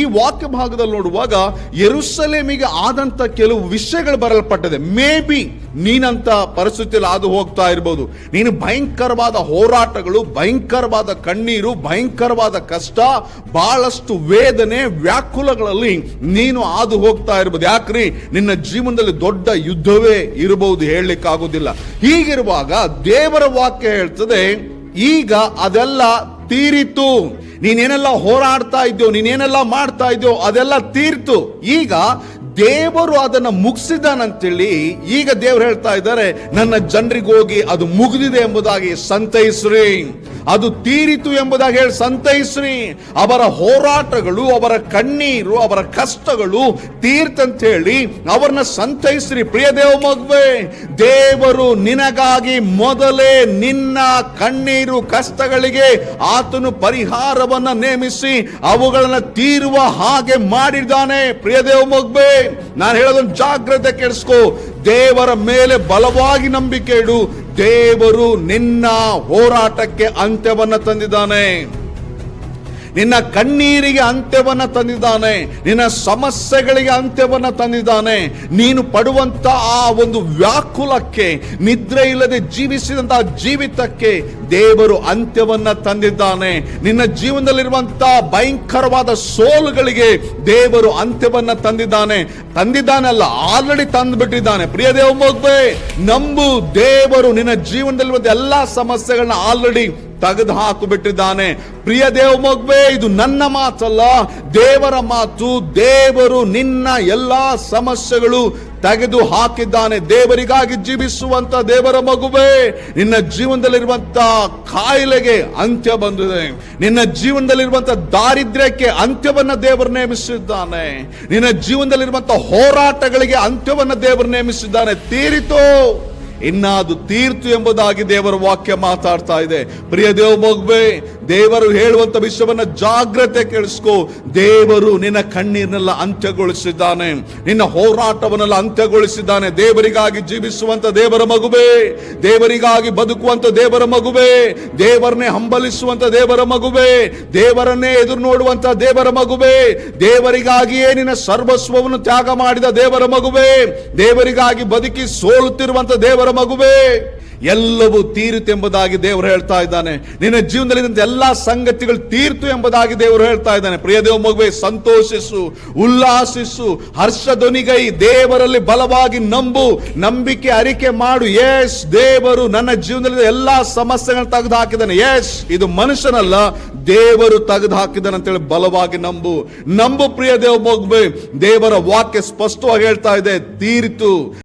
ಈ ವಾಕ್ಯ ಭಾಗದಲ್ಲಿ ನೋಡುವಾಗ ಯರುಸಲೇಮಿಗೆ ಆದಂತ ಕೆಲವು ವಿಷಯಗಳು ಬರಲ್ಪಟ್ಟಿದೆ ಮೇ ಬಿ ನೀನಂತ ಪರಿಸ್ಥಿತಿಯಲ್ಲಿ ಹಾದು ಹೋಗ್ತಾ ಇರ್ಬೋದು. ನೀನು ಭಯಂಕರವಾದ ಹೋರಾಟಗಳು, ಭಯಂಕರವಾದ ಕಣ್ಣೀರು, ಭಯಂಕರವಾದ ಕಷ್ಟ, ಬಹಳಷ್ಟು ವೇದನೆ, ವ್ಯಾಕುಲಗಳಲ್ಲಿ ನೀನು ಹಾದು ಹೋಗ್ತಾ ಇರ್ಬೋದು. ಯಾಕ್ರಿ? ನಿನ್ನ ಜೀವನದಲ್ಲಿ ದೊಡ್ಡ ಯುದ್ಧವೇ ಇರಬಹುದು ಹೇಳಲಿಕ್ಕಾಗೋದಿಲ್ಲ ಹೀಗಿರುವಾಗ ದೇವರ ವಾಕ್ಯ ಹೇಳ್ತದೆ, ಈಗ ಅದೆಲ್ಲ ತೀರಿತು. ನೀನೇನೆಲ್ಲ ಹೋರಾಡ್ತಾ ಇದ್ಯೋ, ನೀನೇನೆಲ್ಲ ಮಾಡ್ತಾ ಇದ್ಯೋ, ಅದೆಲ್ಲ ತೀರ್ತು. ಈಗ ದೇವರು ಅದನ್ನ ಮುಗಿಸಿದಾನಂತೇಳಿ ಈಗ ದೇವರು ಹೇಳ್ತಾ ಇದ್ದಾರೆ, ನನ್ನ ಜನರಿಗೆ ಹೋಗಿ ಅದು ಮುಗಿದಿದೆ ಎಂಬುದಾಗಿ ಸಂತೈಸ್ರಿ. ಅದು ತೀರಿತು ಎಂಬುದಾಗಿ ಹೇಳಿ ಸಂತೈಸ್ರಿ. ಅವರ ಹೋರಾಟಗಳು, ಅವರ ಕಣ್ಣೀರು, ಅವರ ಕಷ್ಟಗಳು ತೀರ್ತಂತ ಹೇಳಿ ಅವರನ್ನ ಸಂತೈಸ್ರಿ. ಪ್ರಿಯ ದೇವ ಮಗುವೆ, ದೇವರು ನಿನಗಾಗಿ ಮೊದಲೇ ನಿನ್ನ ಕಣ್ಣೀರು ಕಷ್ಟಗಳಿಗೆ ಆತನು ಪರಿಹಾರವನ್ನ ನೇಮಿಸಿ ಅವುಗಳನ್ನ ತೀರುವ ಹಾಗೆ ಮಾಡಿದ್ದಾನೆ. ಪ್ರಿಯ ದೇವ ಮಗುವೆ, ನಾನು ಹೇಳೋದನ್ನು ಜಾಗ್ರತೆ ಕೆಡಿಸ್ಕೋ. ದೇವರ ಮೇಲೆ ಬಲವಾಗಿ ನಂಬಿಕೆ ಇಡು. ದೇವರು ನಿನ್ನ ಹೋರಾಟಕ್ಕೆ ಅಂತ್ಯವನ್ನು ತಂದಿದ್ದಾನೆ. ನಿನ್ನ ಕಣ್ಣೀರಿಗೆ ಅಂತ್ಯವನ್ನು ತಂದಿದ್ದಾನೆ. ನಿನ್ನ ಸಮಸ್ಯೆಗಳಿಗೆ ಅಂತ್ಯವನ್ನು ತಂದಿದ್ದಾನೆ. ನೀನು ಪಡುವಂಥ ಆ ಒಂದು ವ್ಯಾಕುಲಕ್ಕೆ, ನಿದ್ರೆ ಇಲ್ಲದೆ ಜೀವಿಸಿದಂತಹ ಜೀವಿತಕ್ಕೆ ದೇವರು ಅಂತ್ಯವನ್ನ ತಂದಿದ್ದಾನೆ. ನಿನ್ನ ಜೀವನದಲ್ಲಿರುವಂತಹ ಭಯಂಕರವಾದ ಸೋಲುಗಳಿಗೆ ದೇವರು ಅಂತ್ಯವನ್ನ ತಂದಿದ್ದಾನೆ. ತಂದಿದ್ದಾನಲ್ಲ ಆಲ್ರೆಡಿ ತಂದ್ಬಿಟ್ಟಿದ್ದಾನೆ. ಪ್ರಿಯ ದೇವ ನಂಬು ದೇವರು ನಿನ್ನ ಜೀವನದಲ್ಲಿರುವಂತಹ ಎಲ್ಲಾ ಸಮಸ್ಯೆಗಳನ್ನ ಆಲ್ರೆಡಿ ತೆಗೆದು ಹಾಕು ಬಿಟ್ಟಿದ್ದಾನೆ ಪ್ರಿಯ ದೇವ ಮಗುವೆ ಇದು ನನ್ನ ಮಾತಲ್ಲ. ದೇವರ ಮಾತು, ದೇವರು ನಿನ್ನ ಎಲ್ಲಾ ಸಮಸ್ಯೆಗಳು ತೆಗೆದು ಹಾಕಿದ್ದಾನೆ. ದೇವರಿಗಾಗಿ ಜೀವಿಸುವಂತ ದೇವರ ಮಗುವೆ, ನಿನ್ನ ಜೀವನದಲ್ಲಿರುವಂತ ಕಾಯಿಲೆಗೆ ಅಂತ್ಯ ಬಂದಿದೆ. ನಿನ್ನ ಜೀವನದಲ್ಲಿರುವಂತ ದಾರಿದ್ರ್ಯಕ್ಕೆ ಅಂತ್ಯವನ್ನ ದೇವರು ನೇಮಿಸಿದ್ದಾನೆ. ನಿನ್ನ ಜೀವನದಲ್ಲಿರುವಂತ ಹೋರಾಟಗಳಿಗೆ ಅಂತ್ಯವನ್ನ ದೇವರು ನೇಮಿಸಿದ್ದಾನೆ. ತೀರಿತು ಇನ್ನ ಅದು ತೀರ್ತು ಎಂಬುದಾಗಿ ದೇವರ ವಾಕ್ಯ ಮಾತಾಡ್ತಾ ಇದೆ. ಪ್ರಿಯ ದೇವ ಮಗುವೆ, ದೇವರು ಹೇಳುವಂತ ವಿಷಯವನ್ನ ಜಾಗ್ರತೆ ಕೇಳಿಸ್ಕೋ. ದೇವರು ನಿನ್ನ ಕಣ್ಣೀರನ್ನೆಲ್ಲ ಅಂತ್ಯಗೊಳಿಸಿದ್ದಾನೆ. ನಿನ್ನ ಹೋರಾಟವನ್ನೆಲ್ಲ ಅಂತ್ಯಗೊಳಿಸಿದ್ದಾನೆ. ದೇವರಿಗಾಗಿ ಜೀವಿಸುವಂತ ದೇವರ ಮಗುವೆ, ದೇವರಿಗಾಗಿ ಬದುಕುವಂತ ದೇವರ ಮಗುವೆ, ದೇವರನ್ನೇ ಹಂಬಲಿಸುವಂತ ದೇವರ ಮಗುವೆ, ದೇವರನ್ನೇ ಎದುರು ನೋಡುವಂತ ದೇವರ ಮಗುವೆ, ದೇವರಿಗಾಗಿಯೇ ನಿನ್ನ ಸರ್ವಸ್ವವನ್ನು ತ್ಯಾಗ ಮಾಡಿದ ದೇವರ ಮಗುವೆ, ದೇವರಿಗಾಗಿ ಬದುಕಿ ಸೋಲುತ್ತಿರುವಂತ ದೇವರ ಮಗುವೆ, ಎಲ್ಲವೂ ತೀರಿತು ಎಂಬುದಾಗಿ ದೇವರು ಹೇಳ್ತಾ ಇದ್ದಾನೆ. ನಿನ್ನ ಜೀವನದಲ್ಲಿ ಎಲ್ಲಾ ಸಂಗತಿಗಳು ತೀರ್ತು ಎಂಬುದಾಗಿ ದೇವರು ಹೇಳ್ತಾ ಇದ್ದಾನೆ. ಪ್ರಿಯ ದೇವ ಮಗುವೆ, ಸಂತೋಷಿಸು, ಉಲ್ಲಾಸಿಸು, ಹರ್ಷಧ್ವನಿಗೈ, ದೇವರಲ್ಲಿ ಬಲವಾಗಿ ನಂಬು, ನಂಬಿಕೆ ಅರಿಕೆ ಮಾಡು. ಎಸ್ ದೇವರು ನನ್ನ ಜೀವನದಲ್ಲಿ ಎಲ್ಲಾ ಸಮಸ್ಯೆಗಳನ್ನು ತೆಗೆದು ಹಾಕಿದ್ದಾನೆ ಎಸ್ ಇದು ಮನುಷ್ಯನಲ್ಲ, ದೇವರು ತೆಗೆದು ಹಾಕಿದ್ದಾನೆ ಅಂತೇಳಿ ಬಲವಾಗಿ ನಂಬು. ನಂಬು ಪ್ರಿಯ ದೇವ ಮಗುವೆ, ದೇವರ ವಾಕ್ಯ ಸ್ಪಷ್ಟವಾಗಿ ಹೇಳ್ತಾ ಇದೆ, ತೀರಿತು.